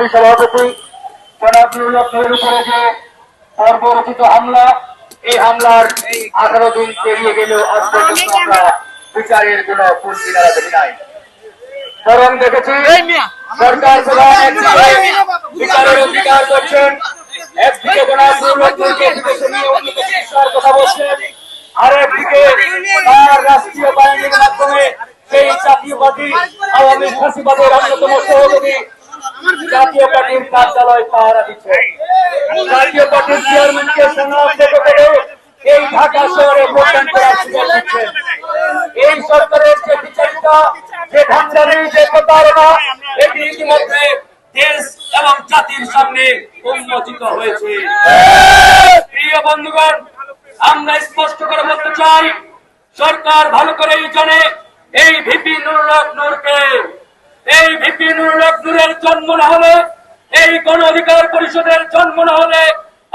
বিপ্লবী সভাপতি জনাব নুরুল্লাহের উপরে যে পর্বরচিত হামলা এই হামলার আঠারো দিন পেরিয়ে গেলেও আজ পর্যন্ত আমরা বিচারের কোন ফুল কিনারা দেখি নাই। বরং দেখেছি সরকার প্রধান বিচারের অধিকার করছেন। একদিকে কথা বলছেন। তার রাষ্ট্রীয় বাহিনীর মাধ্যমে সেই জাতীয়বাদী আওয়ামী ফাঁসিবাদের অন্যতম সহযোগী জাতীয় পার্টির কার্যালয় পাহারা দিচ্ছে। জাতীয় পার্টির চেয়ারম্যানকে শনাক্ত করে এই ঢাকা শহরে ভোটদান করার সুযোগ দিচ্ছেন এই সরকারের যে বিচারিতা, যে ভান্ডারি যে প্রতারণা, এটি ইতিমধ্যে দেশ এবং জাতির সামনে উন্মোচিত হয়েছে। প্রিয় বন্ধুগণ, আমরা স্পষ্ট করে বলতে চাই, সরকার ভালো করেই জানে এই ভিপি নুরুল নূরকে। এই ভিপি নুরুল জন্ম না হলে, এই গণ অধিকার পরিষদের জন্ম না হলে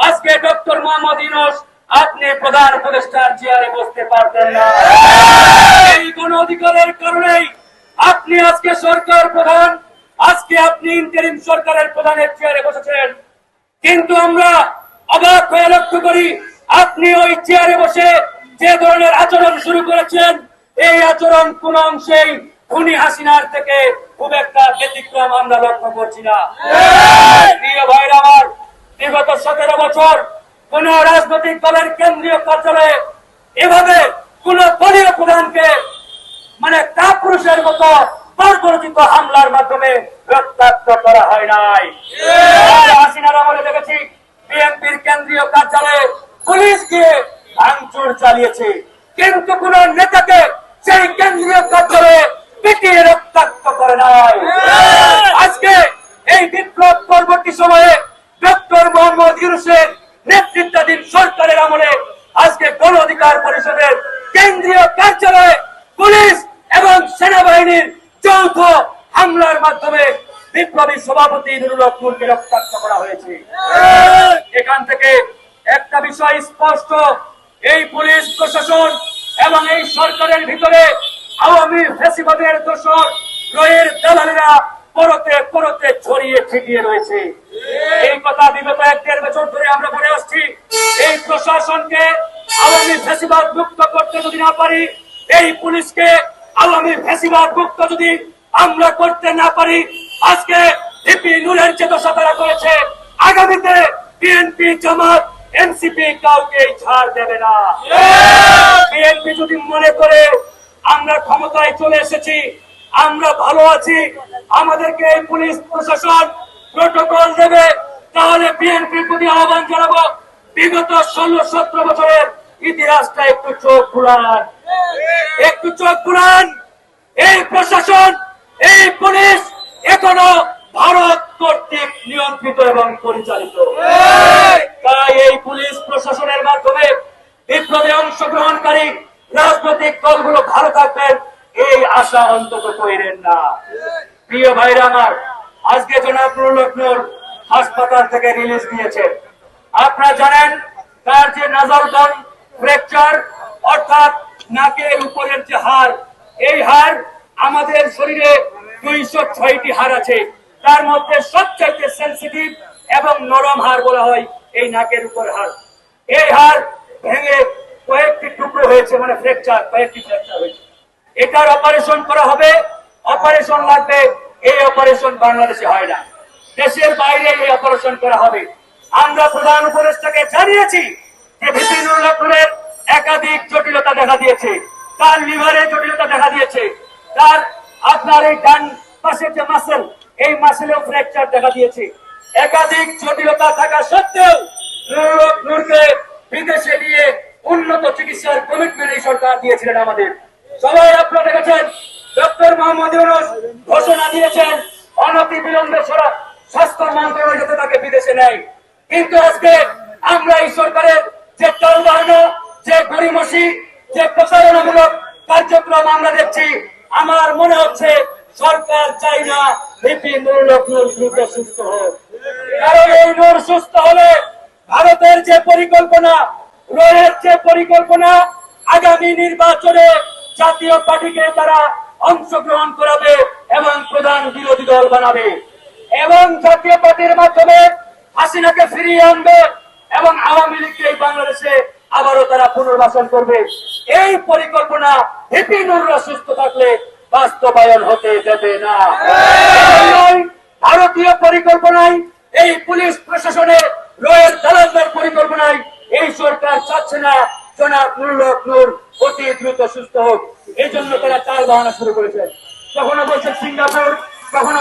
আজকে ডক্টর মোহাম্মদ ইউনুস আপনি প্রধান উপদেষ্টার চেয়ারে বসতে পারতেন না। এই গণ অধিকারের কারণেই আপনি আজকে সরকার প্রধান, আজকে আপনি ইন্টারিম সরকারের প্রধানের চেয়ারে বসেছেন। কিন্তু আমরা অবাক হয়ে লক্ষ্য করি, আপনি ওই চেয়ারে বসে যে ধরনের আচরণ শুরু করেছেন, এই আচরণ কোন অংশেই খুনি হাসিনার থেকে খুব একটা ব্যতিক্রম আমরা লক্ষ্য করছি না। প্রিয় ভাইরা আমার বিগত সতেরো বছর কোন রাজনৈতিক দলের কেন্দ্রীয় কার্যালয়ে এভাবে কোন দলীয় প্রধানকে মানে কাপুরুষের মতো বর্বরচিত হামলার মাধ্যমে রক্তাক্ত করা হয় নাই। হাসিনার আমলে দেখেছি বিএনপির কেন্দ্রীয় কার্যালয়ে পুলিশ গিয়ে ভাঙচুর চালিয়েছে। কিন্তু কোন নেতাকে সেই কেন্দ্রীয় কার্যালয়ে পিটিয়ে রক্তাক্ত করে নাই আজকে এই বিপ্লব পরবর্তী সময়ে ডক্টর মোহাম্মদ ইউনুসের নেতৃত্বাধীন সরকারের আমলে আজকে গণ অধিকার পরিষদের কেন্দ্রীয় কার্যালয়ে পুলিশ এবং সেনাবাহিনীর যৌথ হামলার মাধ্যমে বিপ্লবী সভাপতি নুরুল রক্তাক্ত করা হয়েছে। এখান থেকে একটা বিষয় স্পষ্ট, এই পুলিশ প্রশাসন এবং এই সরকারের ভিতরে আওয়ামী ফেসিবাদের দোষর, রয়ের দালালেরা পরতে পরতে ছড়িয়ে ছিটিয়ে রয়েছে। এই কথা বিগত এক দেড় বছর ধরে আমরা বলে আসছি, এই প্রশাসনকে আওয়ামী ফেসিবাদ মুক্ত করতে যদি না পারি, এই পুলিশকে আওয়ামী ফেসিবাদ মুক্ত যদি আমরা করতে না পারি আজকে ভিপি নুরের যে দশা করেছে। আগামীতে বিএনপি জামাত এনসিপি কাউকে ছাড় দেবে না। বিএনপি যদি মনে করে আমরা ক্ষমতায় চলে এসেছি, আমরা ভালো আছি, আমাদেরকে পুলিশ প্রশাসন প্রোটোকল দেবে, তাহলে বিএনপির প্রতি আহ্বান জানাব। বিগত ষোলো সতেরো বছরের ইতিহাসটা একটু চোখ ঘুরান। একটু চোখ ঘুরান। এই প্রশাসন, এই পুলিশ এখনও ভারত কর্তৃক নিয়ন্ত্রিত এবং পরিচালিত। তাই এই পুলিশ প্রশাসনের মাধ্যমে বিপ্লবে অংশগ্রহণকারী রাজনৈতিক দলগুলো ভালো থাকবেন এই আশা অন্তত কইরেন না। প্রিয় ভাইরা আমার আজকে জনাব হক হাসপাতাল থেকে রিলিজ দিয়েছে আপনারা জানেন তার যে নাজারদন ফ্র্যাকচার অর্থাৎ নাকের উপরের যে হাড় এই হাড় আমাদের শরীরে দুইশো ছয়টি হাড় আছে। তার মধ্যে সবচাইতে সেন্সিটিভ এবং নরম হাড় বলা হয় এই নাকের উপর হাড়। এই হাড় ভেঙে কয়েকটি টুকরো হয়েছে মানে ফ্র্যাকচার কয়েকটি ফ্র্যাকচার হয়েছে। এটার অপারেশন করা হবে। অপারেশন লাগবে, এই অপারেশন বাংলাদেশে হয় না। দেশের বাইরে এই অপারেশন করা হবে। আমরা প্রধান উপদেষ্টাকে জানিয়েছি যে ভিপিনুল্লাহের একাধিক জটিলতা দেখা দিয়েছে। তার লিভারে জটিলতা দেখা দিয়েছে। তার আপনার এই ডান পাশের যে মাসেল এই মাসেলেও ফ্র্যাকচার দেখা দিয়েছে। একাধিক জটিলতা থাকা সত্ত্বেও নূরকে বিদেশে নিয়ে উন্নত চিকিৎসার কমিটমেন্ট এই সরকার দিয়েছিলেন আমাদের। সবাই আপনারা দেখেছেন, ডক্টর মোহাম্মদ ইউনুস ঘোষণা দিয়েছেন, অনতি বিলম্বে সরা স্বাস্থ্য মন্ত্রণালয় যাতে তাকে বিদেশে নেয়। কিন্তু আজকে আমরা এই সরকারের যে টাল যে গরিমসি যে প্রচারণামূলক কার্যক্রম আমরা দেখছি আমার মনে হচ্ছে সরকার চাই না জাতীয় পার্টিকে তারা অংশগ্রহণ করাবে এবং প্রধান বিরোধী দল বানাবে। এবং জাতীয় মাধ্যমে হাসিনাকে ফিরিয়ে আনবে এবং আওয়ামী লীগকে বাংলাদেশে আবারও তারা পুনর্বাসন করবে। এই পরিকল্পনা হেপি নুররা সুস্থ থাকলে বাস্তবায়ন হতে দেবে না। ভারতীয় পরিকল্পনায়, এই পুলিশ প্রশাসনে দালালদের পরিকল্পনায় এই সরকার চাচ্ছে না। জনাব অতি দ্রুত সুস্থ হোক। এই জন্য তারা চাল বাহানা শুরু করেছে। কখনো বলছে সিঙ্গাপুর, কখনো